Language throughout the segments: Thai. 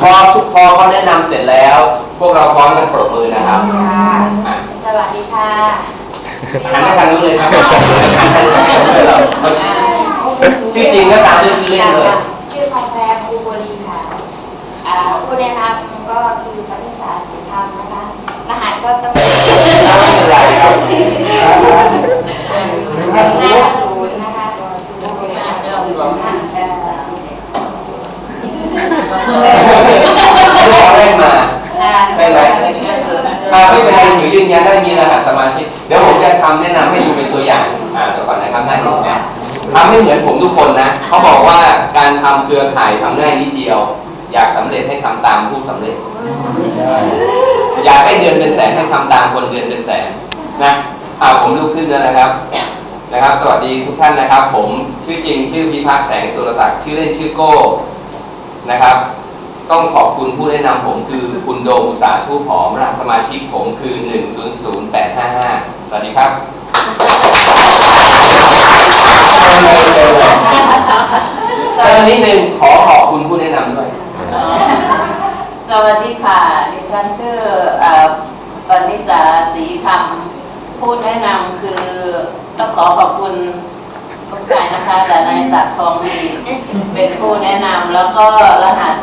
พอทุกพอเขาแนะนำเสร็จแล้ว พวกเราพร้อมกันปรบมือนะครับค่ะอะสวัสดีค่ะหันไปทางนู้นเลยครับหันไปทางนู้นเลยเหรอชื่อจริงก็ตามด้วยชื่อเล่นเลยชื่อทองแพรครูบรีค่ะอ่าผู้แนะนำก็คือปฏิษาสีธรรมนะคะ รหัสก็ต้องไม่เป็นไรครับหนึ่งห้าศูนย์นะคะหนึ่งห้าศูนย์ห้าเอ่อ ไม่ได้เอาเลขมา อ่า ไม่เป็นไรอ่า ไม่เป็นไรถือยืนยันได้มีรหัสสมาชิกเดี๋ยวผมจะทำแนะนำให้ดูเป็นตัวอย่างอ่าเดี๋ยวก่อนนะครับหน้าหนึ่งนะทำให้เหมือนผมทุกคนนะเขาบอกว่าการทำเครือข่ายทำง่ายนิดเดียว อยากสำเร็จให้ทำตามผู้สำเร็จ อยากได้เดือนเป็นแสนให้ทำตามคนเดือนเป็นแสนนะอ่าผมลุกขึ้นแล้วนะครับนะครับ สวัสดีทุกท่านนะครับ ผมชื่อจริงชื่อพิพัฒน์แสงสุรศักดิ์ชื่อเล่นชื่อโก้นะครับ ต้องขอบคุณผู้แนะนำผมคือคุณโดมอุตสาทูผอมรหัสสมาชิกผมคือ 100855 สวัสดีครับเจอเลยเจอเลยเจอนิดนึงขอขอบคุณผู้แนะนำด้วย สวัสดีค่ะดิฉันชื่ออ่อปณิสาศรีคำผู้แนะนำคือต้องขอขอบคุณทุกานนะคะแต่นายศักดิ์ทองดีเป็นผู้แนะนำแล้วก็รหัส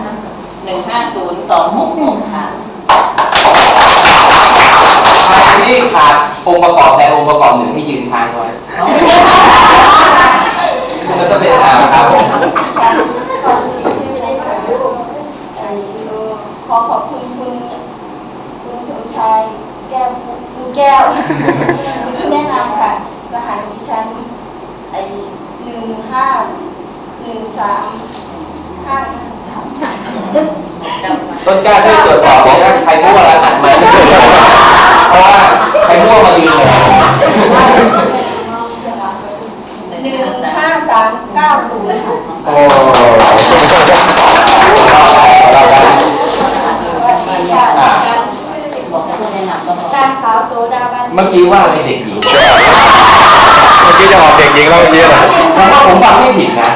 หนึ่งห้าศูนย์สองหกหกค่ะอันนี้ขาดองค์ประกอบแต่องค์ประกอบหนึ่งให้ยืนทางไว้มันก็เป็นอ่าครับผมฉันขอบคุณชื่อในขอขอขอบคุณคุณคุณสมชายแก้วมีแก้วผู้แนะนำค่ะรหัสดิฉันไอหนึ่งห้าหนึ่งสามห้าสาม ต้นกล้าช่วยตรวจสอบเลยนะใครมั่วรหัสมาเพราะว่าใครมั่วมายืนเลยหนึ่งห้าสามเก้าศูนย์โอ้เราได้สวัสดีค่ะอ่าบอกให้ผู้แนก็บอกนางสาวโสดาเมื่อกี้ว่าอะไรเด็กหญิงเมื่อกี้จะออกเด็กหญิงแล้วเมื่อกี้นะผมว่าผมฟังไม่ผิดนะ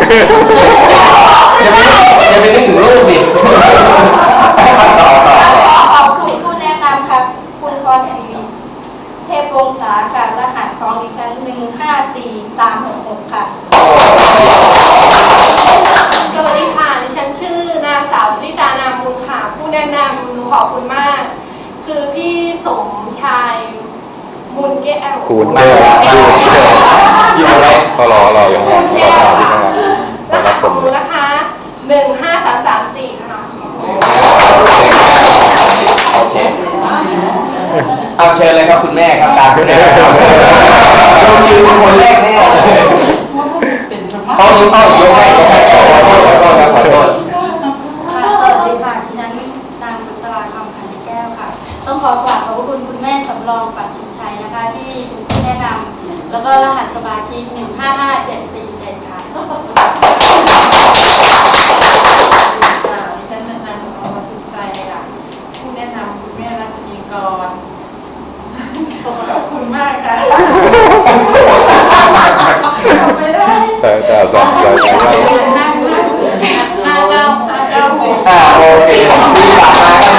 ออกเป็นจริงค่ะอย่าไปอย่าไปนึกถึงลูกดิต่อต่อขอขอบคุณผู้แนะนำค่ะคุณพรศรีเทพวงศาค่ะรหัสของดิฉันหนึ่งห้าสี่สามหกหกค่ะ สวัสดีค่ะ ดิฉันชื่อนางสาวชลิตานามมูลค่ะ ผู้แนะนำขอบคุณมาก คือพี่สมชายมูลแก้ว คูณมาแก้วแล้วอยู่อะไรก็รอรออยู่มูข้างลรอแก้วที่ข้างค่ะ รอรรัหับสชของมหนูนะคะหนึ่งห้าสามสามสี่ค่ะโอเคเอาเชิญเลยครับคุณแม่ครับตามคุณแม่ครับเรายืนเป็นคนแรกแน่เลยเขายกเข้ายกให้ยกให้ขอโทษขอโทษครับขอโทษค่ะสวัสดีค่ะดิฉันนางบุษราคำขันแก้วค่ะ ต้องขอกราบขอบพระคุณคุณแม่สำรองปัจชุมชัยนะคะ ที่เป็นผู้แนะนำแล้วก็รหัสสมาชิกหนึ่งห้าห้าเจ็ดสี่เจ็ดค่ะดิฉันเป็นนางสำรองปัจชุมชัยค่ะ ผู้แนะนำคุณแม่รัตนีกรขอบ คุณมากค่ะไม่ได้แต่แต่สองใจใจเราห้าเก้าห้าเก้าห้าเก้าหกอ่าโอเคมีฝากมาครับ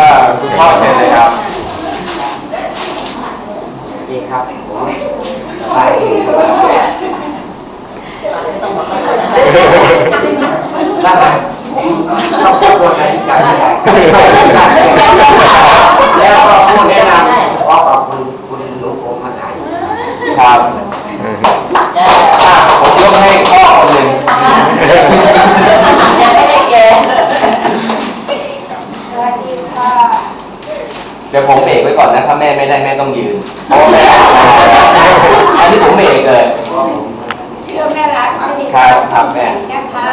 อ่าคุณพ่อเชิญเลยครับดีครับผมไปได้ไหมต้องพูดตัวไหนกันไม่ได้แเดี๋ยวผมเบรกไว้ก่อนนะถ้าแม่ไม่ได้แม่ต้องยืนเพราะว่าแม่อันนี้ผมเบรกเลยชื่อแม่รักสนิทครับครับแม่นะคะ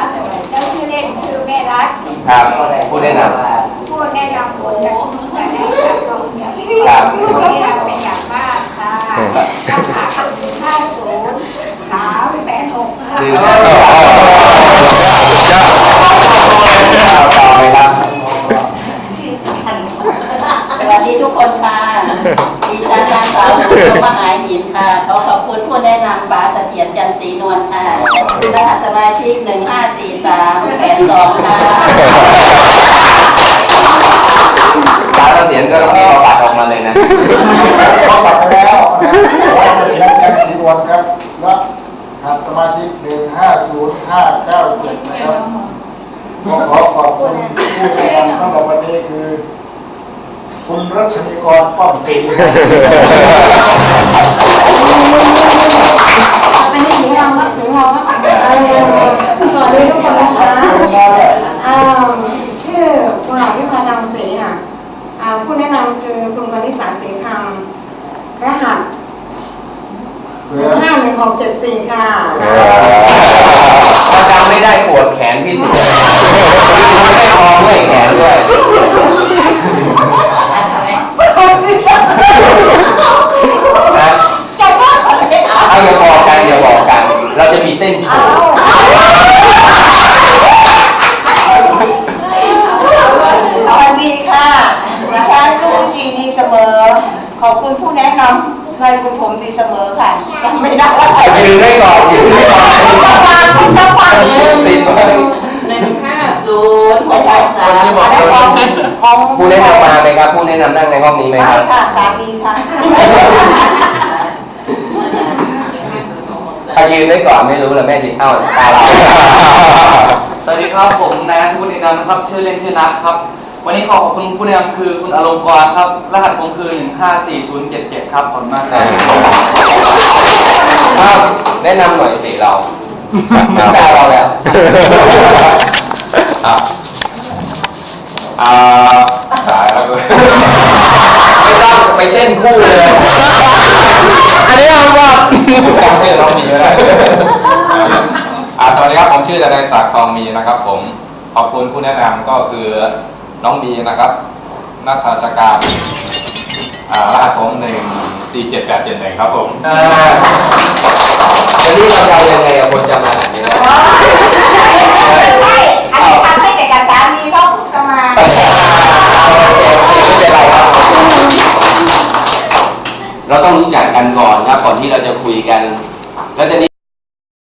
แล้วชื่อเล่นชื่อแม่รักครับผู้แนะนผู้ ดิฉันนางสาวหนูมหาหินค่ะขอขอบคุณผู้แนะนำป้าเสถียรจันทร์ศรีนวลค่ะรหัสสมาชิกหนึ่งห้าสี่สามแปดสองค่ะ ร้านเราเสียนก็ต้องมีประวัติออกมาเลยนะ เขาตัดไปแล้วนะเขียนแจ้งสีวันครับและหัดสมาชิกหนึ่งห้าศูนย์ห้าเก้าเจ็ดนะครับก็ขอขอบคุณผู้แนะนำทั้งหมดวันนี้คือ คุณรัชนีกรป้อมศรีเป็นถึงเราครับถึงเราครับสวัสดีทุกคนนะคะอ่าชื่อกุหลาบวิพาดำศรีค่ะอ่าผู้แนะนำคือคุณปณิสาศรีคำรหัสเหลือห้าหนึ่งหกเจ็ดสี่ค่ะ ถ้าจำไม่ได้ปวดแขนพี่สิไม่ได้คอเมื่อยแขนด้วยนะ จะว่าอะไรอะ เอาอย่าบอกกันอย่าบอกกัน เราจะมีเต้นโชว์ สวัสดีค่ะดิฉันลูกจีดีเสมอ ขอบคุณผู้แนะนำนายคุณผมดีเสมอค่ะจำ ไม่ได้ยืนได้ก่อนยืนได้ก่อนคุณตะวันคุณตะวันติดไว้หนึ่งห้าศูนย์หกสามของผู้แนะนำมาไหมครับผู้แนะนำนั่งในห้องนี้ไหมครับค่ะสามีค่ะถ้ายืนไว้ก่อนไม่รู้ละแม่จิตเข้าตาเราสวัสดีครับผมนายผู้แนะนำนะครับ ชื่อเล่นชื่อนัทครับ วันนี้ขอขอบคุณผู้แนะนำคือคุณอารมณ์กรครับ รหัสผมคือ 154077 ครับ ขอบคุณมากครับครับแนะนำหน่อยสิเราถึงตาเราแล้วครับอ่าตายแล้วด้วยไม่ต้องไปเต้นคู่เลยอันนี้เอาว่าจำชื่อน้องดีไม่ได้อ่าสวัสดีครับผมชื่อดนายศักดิ์ทองมีนะครับ ผมขอบคุณผู้แนะนำก็คือ น้องมีนะครับนักราชการอ่ารหัสผมหนึ่งสี่เจ็ดแปดเจ็ดหนึ่งครับผม อ่าวันนี้เราจะเอายังไงกับคนจำรหัสนี้ได้ใช่อันนี้ทำให้แต่กับสามีเขาเพิ่งจะมาโอเคโอเคไม่เป็นไรครับเราต้องรู้จักกันก่อนครับก่อนที่เราจะคุยกัน แล้วจะนี้